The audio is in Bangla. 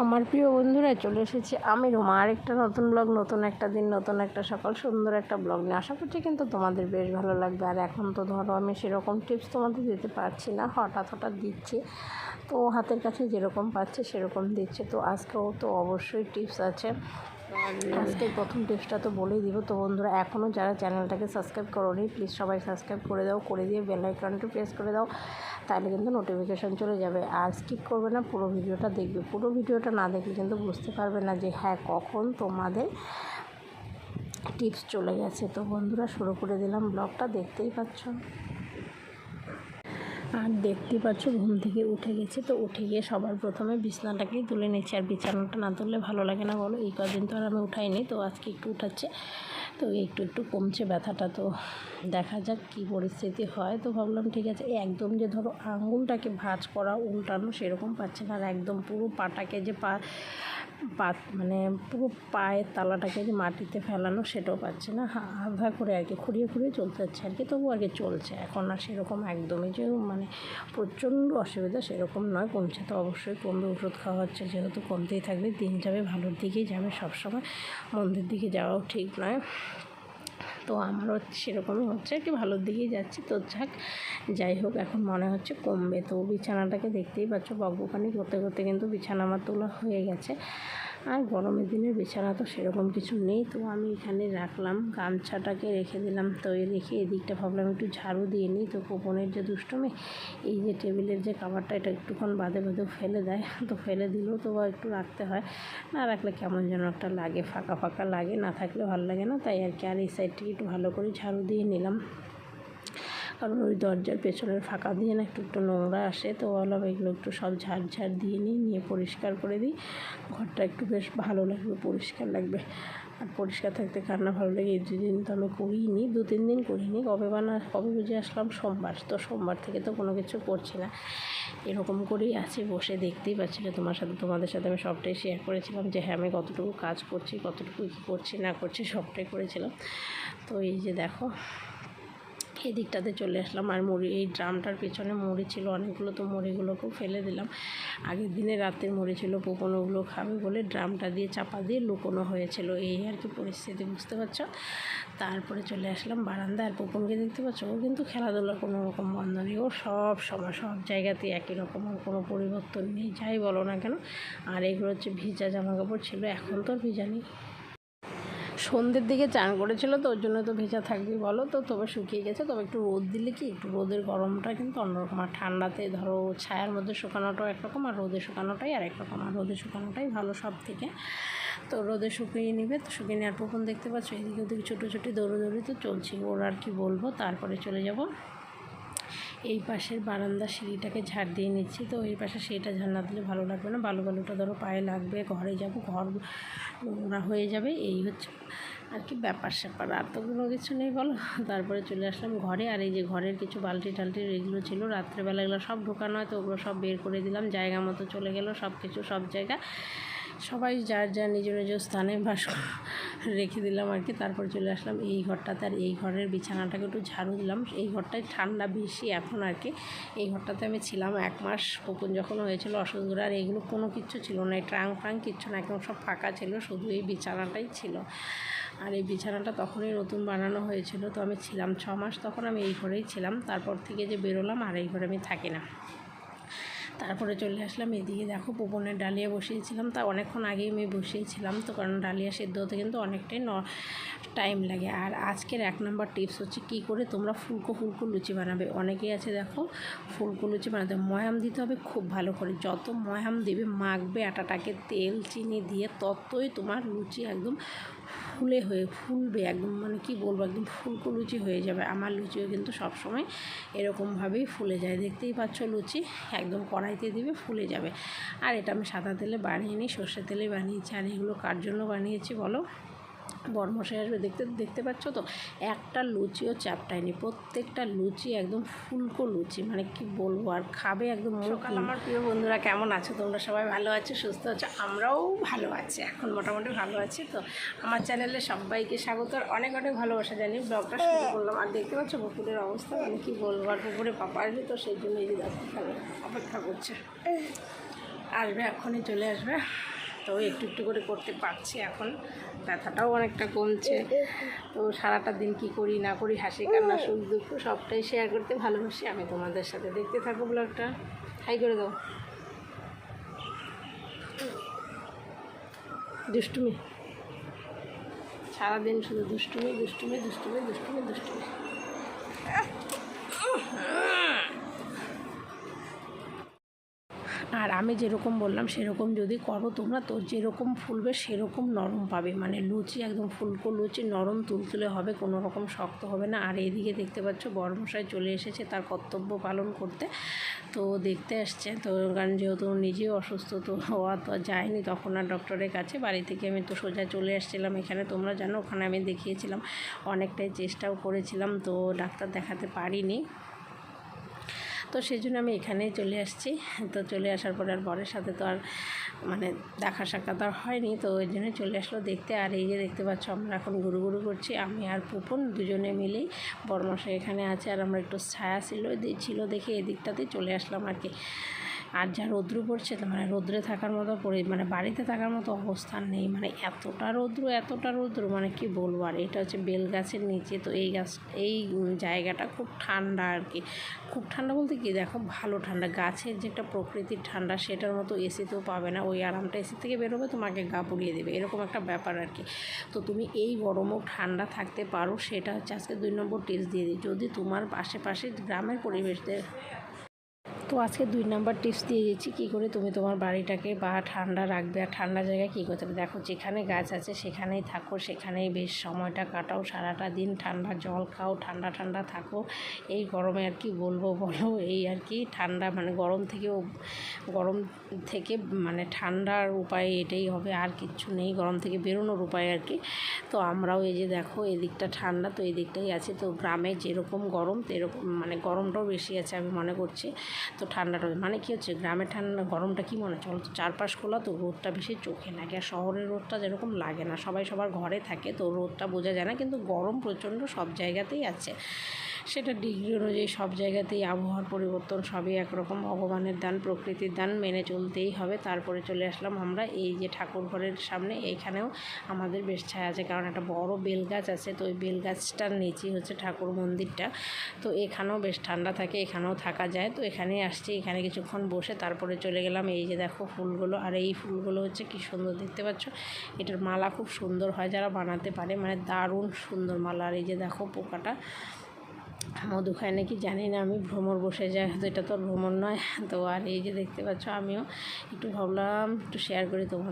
আমার প্রিয় বন্ধুরা, চলে এসেছি আমি রোমা। আরেকটা নতুন ব্লগ নতুন একটা দিন, নতুন একটা সকাল, সুন্দর একটা ব্লগ নিয়ে। আশা করছি কিন্তু তোমাদের বেশ ভালো লাগবে। আর এখন তো ধরো আমি সেরকম টিপস তোমাদের দিতে পারছি না। হঠাৎ হঠাৎ দিচ্ছি। তো হাতের কাছে যেরকম পাচ্ছে সেরকম দিচ্ছে। তো আজকেও তো অবশ্যই টিপস আছে। আজকে প্রথম টিপসটা তো বলেই দিব। তো বন্ধুরা এখনও যারা চ্যানেলটাকে সাবস্ক্রাইব করোনি প্লিজ সবাই সাবস্ক্রাইব করে দাও। করে দিয়ে বেল আইকনটা প্রেস করে দাও। তাহলে কিন্তু নোটিফিকেশান চলে যাবে। আর স্কিপ করবে না, পুরো ভিডিওটা দেখবে। পুরো ভিডিওটা না দেখলে কিন্তু বুঝতে পারবে না যে হ্যাঁ কখন তোমাদের টিপস চলে গেছে। তো বন্ধুরা, শুরু করে দিলাম ব্লগটা দেখতেই পাচ্ছ। আর দেখতেই পাচ্ছ, ঘুম থেকে উঠে গেছে। তো উঠে গিয়ে সবার প্রথমে বিছনাটাকেই তুলে নিচ্ছে আর বিছানাটা না তুললে ভালো লাগে না বলো। এই কদিন তো আর আমি উঠাইনি। তো আজকে একটু উঠাচ্ছে। তো একটু একটু কমছে ব্যথাটা, তো দেখা যাক কী পরিস্থিতি হয়। তো ভাবলাম, ঠিক আছে একদম যে ধরো আঙুলটাকে ভাঁজ করা, উল্টানো সেরকম পাচ্ছে না, আর একদম পুরো পাটাকে যে পা পা মানে পুরো পায়ের তালাটাকে যে মাটিতে ফেলানো সেটাও পাচ্ছে না। আধা করে আর কি, খুঁড়িয়ে খুঁড়িয়ে চলতে যাচ্ছে আর কি তবু আর কি চলছে। এখন আর সেরকম একদমই যে মানে প্রচণ্ড অসুবিধা সেরকম নয়, কমছে তো অবশ্যই, কমবে, ওষুধ খাওয়া হচ্ছে, যেহেতু কমতেই থাকবে, দিন যাবে ভালোর দিকেই যাবে সবসময়, মন্দির দিকে যাওয়াও ঠিক নয়। তো আমারও সেরকমই হচ্ছে একটু ভালোর দিকেই যাচ্ছি। তো যাক, যাই হোক, এখন মনে হচ্ছে কমবে। তো বিছানাটাকে দেখতেই পাচ্ছ, বকবকানি করতে করতে কিন্তু বিছানা আমার তোলা হয়ে গেছে। আর গরমের দিনের বিছানা তো সেরকম কিছু নেই, তো আমি এখানে রাখলাম। গামছাটাকে রেখে দিলাম, তো এই রেখে এদিকটা ভাবলাম একটু ঝাড়ু দিয়ে নিই, তো কোপনের যে দুষ্টমি, এই যে টেবিলের যে কাভারটা এটা একটুক্ষণ বাদে বাদে ফেলে দেয়। তো ফেলে দিলেও তো একটু রাখতে হয়, না রাখলে কেমন যেন একটা লাগে, ফাঁকা ফাঁকা লাগে, না থাকলে ভালো লাগে না, তাই আর কি। আর এই সাইডটিকে একটু ভালো করে ঝাড়ু দিয়ে নিলাম। কারণ ওই দরজার পেছনের ফাঁকা দিয়ে না একটু একটু নোংরা আসে। তো ভাবলাম এগুলো একটু সব ঝাড় ঝাড় দিয়ে নিই, নিয়ে পরিষ্কার করে দিই। ঘরটা একটু বেশ ভালো লাগবে, পরিষ্কার লাগবে। আর পরিষ্কার থাকতে কার না ভালো লাগে, এই দুদিন তো আমি করিনি, দু তিন দিন করিনি। কবে বানা কবে বুঝে আসলাম সোমবার। তো সোমবার থেকে তো কোনো কিছু করছি না। এরকম করেই আছি, বসে দেখতেই পাচ্ছিলে তোমার সাথে। তোমাদের সাথে আমি সবটাই শেয়ার করেছিলাম যে হ্যাঁ আমি কতটুকু কাজ করছি, কতটুকু কী করছি, না করছি, সবটাই করেছিলাম। তো এই যে দেখো এই দিকটাতে চলে আসলাম আর মুড়ি, এই ড্রামটার পেছনে মুড়ি ছিল, অনেকগুলো তো মুড়িগুলোকেও ফেলে দিলাম। আগের দিনে রাতের মুড়ি ছিল পোকোনো ওগুলো খাবে বলে ড্রামটা দিয়ে চাপা দিয়ে লুকোনো হয়েছিল। এই আর কি পরিস্থিতি, বুঝতে পারছ? তারপরে চলে আসলাম বারান্দা আর পোপনকে দেখতে পাচ্ছ? ও কিন্তু খেলাধুলার কোনো রকম বন্ধ নেই। ও সব সময়, সব জায়গাতেই একই রকম, ওর কোনো পরিবর্তন নেই, যাই বলো না কেন। আর এগুলো হচ্ছে ভিজা জামা কাপড় ছিল, এখন তো আর ভিজা নেই। সন্ধ্যের দিকে চান করেছিল তো ওর জন্য তো ভেজা থাকবে বলো। তো তবে শুকিয়ে গেছে, তবে একটু রোদ দিলে কি? একটু রোদের গরমটা কিন্তু অন্যরকম। আর ঠান্ডাতে ধরো ছায়ার মধ্যে শুকানোটাও একরকম, আর রোদে শুকানোটাই আর একরকম আর রোদে শুকানোটাই ভালো সব থেকে তো রোদে শুকিয়ে নিবে, তো শুকিয়ে নেওয়ার পর দেখতে পাচ্ছ, এদিকে ওদিকে ছোটো ছোটো দৌড়োদৌড়ি তো চলছে ওর আর কি বলব, তারপরে চলে যাব। এই পাশের বারান্দা সিঁড়িটাকে ঝাড় দিয়ে নিচ্ছি। তো এই পাশে সিঁড়িটা ঝাড় না দিলে ভালো লাগবে না। বালু বালুটা ধরো পায়ে লাগবে, ঘরে যাব, ঘর নোংরা হয়ে যাবে, এই হচ্ছে আর কি ব্যাপার স্যাপার। আর তো কোনো কিছু নেই বলো। তারপরে চলে আসলাম ঘরে। আর এই যে ঘরের কিছু বালতি টালটি এগুলো ছিল, রাত্রেবেলা এগুলো সব ঢোকানো হয়, তো ওগুলো সব বের করে দিলাম। জায়গা মতো চলে গেলো সব কিছু সব জায়গা। সবাই যার যার নিজ নিজ স্থানে বাস রেখে দিলাম আর কি। তারপর চলে আসলাম এই ঘরটাতে আর এই ঘরের বিছানাটাকে একটু ঝাড়ু দিলাম। এই ঘরটায় ঠান্ডা বেশি এখন আর কি। এই ঘরটাতে আমি ছিলাম এক মাস। কখন যখন হয়েছিল অসুস্থ আর এগুলো কোনো কিছু ছিল না। এই ট্রাং ফ্রাং কিচ্ছু না, একদম সব ফাঁকা ছিল। শুধু এই বিছানাটাই ছিল। আর এই বিছানাটা তখনই নতুন বানানো হয়েছিল। তো আমি ছিলাম ছ মাস। তখন আমি এই ঘরেই ছিলাম। তারপর থেকে যে বেরোলাম আর এই ঘরে আমি থাকি না। তারপরে চলে আসলাম এদিকে দেখো পোপনের ডালিয়া বসিয়েছিলাম। তা অনেকক্ষণ আগেই আমি বসিয়েছিলাম তো, কারণ ডালিয়া সেদ্ধ হতে কিন্তু অনেকটাই ন টাইম লাগে। আর আজকের এক নম্বর টিপস হচ্ছে কি করে তোমরা ফুলকো ফুলকো লুচি বানাবে। অনেকেই আছে দেখো ফুলকো লুচি বানাতে ময়াম দিতে হবে খুব ভালো করে। যত ময়াম দেবে, মাখবে, আটাটাকে তেল, চিনি দিয়ে ততই তোমার লুচি একদম ফুলে হয়ে ফুলবে, একদম মানে কি বলব, একদম ফুলকো লুচি হয়ে যাবে। আমার লুচিও কিন্তু সবসময় এরকমভাবেই ফুলে যায়। দেখতেই পাচ্ছ লুচি একদম কড়াইতে দিবে, ফুলে যাবে। আর এটা আমি সাদা তেলে বানিয়ে নিই সর্ষে তেলে বানিয়েছি। আর এগুলো কার জন্য বানিয়েছি বলো? বরমশাই আসবে দেখতে দেখতে পাচ্ছ তো? একটা লুচিও চাপটায়নি প্রত্যেকটা লুচি একদম ফুলকো লুচি মানে কি বলব আর খাবে একদম সকাল আমার প্রিয় বন্ধুরা কেমন আছো? তোমরা সবাই ভালো আছো সুস্থ আছো? আমরাও ভালো আছি এখন মোটামুটি ভালো আছি তো? আমার চ্যানেলে সবাইকে স্বাগত আর অনেক অনেক ভালোবাসা জানি। ব্লগটা শুরু করলাম আর দেখতে পাচ্ছ পুকুরের অবস্থা মানে কি বলব আর পুকুরে পাপা আসবে তো সেই জন্য এই যে অপেক্ষা করছে। আসবে এখনই চলে আসবে। তো একটু একটু করে করতে পারছি এখন। ব্যথাটাও অনেকটা কমছে। তো সারাটা দিন কি করি, না করি, হাসি, কান্না, সুখ, দুঃখ সবটাই শেয়ার করতে ভালোবাসি। আমি তোমাদের সাথে দেখতে থাকো ব্লগটা হাই করে দাও। দুষ্টুমি। সারাদিন শুধু দুষ্টুমি দুষ্টুমি দুষ্টুমি দুষ্টুমি দুষ্টুমি। আর আমি যেরকম বললাম, সেরকম যদি করো তোমরা, তো যেরকম ফুলবে সেরকম নরম পাবে। মানে লুচি একদম ফুলকো লুচি নরম তুলতুলে হবে, কোনো রকম শক্ত হবে না। আর এদিকে দেখতে পাচ্ছ বড়মশাই চলে এসেছে তার কর্তব্য পালন করতে। তো দেখতে আসছে, তো কারণ যেহেতু নিজেও অসুস্থ, তো হওয়া তো যায়নি তখন আর ডক্টরের কাছে। বাড়ি থেকে আমি তো সোজা চলে আসছিলাম এখানে। তোমরা জানো, ওখানে আমি দেখিয়েছিলাম, অনেকটাই চেষ্টাও করেছিলাম, তো ডাক্তার দেখাতে পারিনি। তো সেই জন্য আমি এখানেই চলে আসছি। তো চলে আসার পর আর বরের সাথে তো আর মানে দেখা সাক্ষাৎ আর হয়নি। তো ওই জন্য চলে আসলো দেখতে। আর এই যে দেখতে পাচ্ছ, আমরা এখন গুরু গুরু করছি। আমি আর পুপন দুজনে মিলেই বরমশাই এখানে আছে। আর আমরা একটু ছায়া ছিল ছিল দেখে এদিকটাতে চলে আসলাম আর কি। আর যা রৌদ্র পড়ছে, তো মানে রৌদ্রে থাকার মতো পরি মানে বাড়িতে থাকার মতো অবস্থান নেই। মানে এতটা রৌদ্র এতটা রৌদ্র মানে কি বলব? আর এটা হচ্ছে বেল গাছের নিচে, তো এই গাছ, এই জায়গাটা খুব ঠান্ডা আর কি। খুব ঠান্ডা বলতে কি? দেখো, ভালো ঠান্ডা। গাছের যেটা প্রকৃতির ঠান্ডা, সেটার মতো এসিতেও পাবে না। ওই আরামটা এসি থেকে বেরোবে, তোমাকে গা পুড়িয়ে দেবে। এরকম একটা ব্যাপার আর কি। তো তুমি এই গরমও ঠান্ডা থাকতে পারো, সেটা হচ্ছে আজকে দুই নম্বর টিপস দিয়ে দিই। যদি তোমার আশেপাশে গ্রামের পরিবেশদের তো আজকে দুই নাম্বার টিপস দিয়ে দিচ্ছি কী করে তুমি তোমার বাড়িটাকে বা ঠান্ডা রাখবে আর ঠান্ডা জায়গায় কী করতে হবে? দেখো, যেখানে গাছ আছে সেখানেই থাকো, সেখানেই বেশ সময়টা কাটাও, সারাটা দিন ঠান্ডা জল খাও, ঠান্ডা ঠান্ডা থাকো। এই গরমে আর কি বলব বলো, এই আর কি ঠান্ডা মানে গরম থেকেও, গরম থেকে মানে ঠান্ডার উপায় এটাই হবে, আর কিচ্ছু নেই, গরম থেকে বেরোনোর উপায় আর কি। তো আমরাও এই যে দেখো এদিকটা ঠান্ডা, তো এই দিকটাই আছে। তো গ্রামে যেরকম গরম এরকম মানে গরমটাও বেশি আছে আমি মনে করছি। তো ঠান্ডাটা মানে কী হচ্ছে গ্রামের ঠান্ডা গরমটা কী মনে হচ্ছে? বলতো চারপাশ খোলা তো রোদটা বেশি চোখে লাগে আর শহরের রোদটা যেরকম লাগে না, সবাই সবার ঘরে থাকে তো রোদটা বোঝা যায় না, কিন্তু গরম প্রচণ্ড সব জায়গাতেই আছে। সেটা ডিগ্রি অনুযায়ী সব জায়গাতেই আবহাওয়ার পরিবর্তন সবই একরকম ভগবানের দান, প্রকৃতির দান মেনে চলতেই হবে। তারপরে চলে আসলাম আমরা এই যে ঠাকুর ঘরের সামনে। এইখানেও আমাদের বেশ ছায়া আছে, কারণ একটা বড় বেল গাছ আছে, তো ওই বেল গাছটার নিচেই হচ্ছে ঠাকুর মন্দিরটা। তো এখানেও বেশ ঠান্ডা থাকে, এখানেও থাকা যায়। তো এখানেই আসছি, এখানে কিছুক্ষণ বসে তারপরে চলে গেলাম। এই যে দেখো ফুলগুলো, আর এই ফুলগুলো হচ্ছে কি সুন্দর দেখতে পাচ্ছ? এটার মালা খুব সুন্দর হয়, যারা বানাতে পারে মানে দারুণ সুন্দর মালা। আর এই যে দেখো পোকাটা মধু খায় নাকি জানি না, আমি ভ্রমণ বসে যাই হয়তো এটা তো আর ভ্রমণ নয়। তো আর এই যে দেখতে পাচ্ছ, আমিও একটু ভাবলাম একটু শেয়ার করি তোমাদের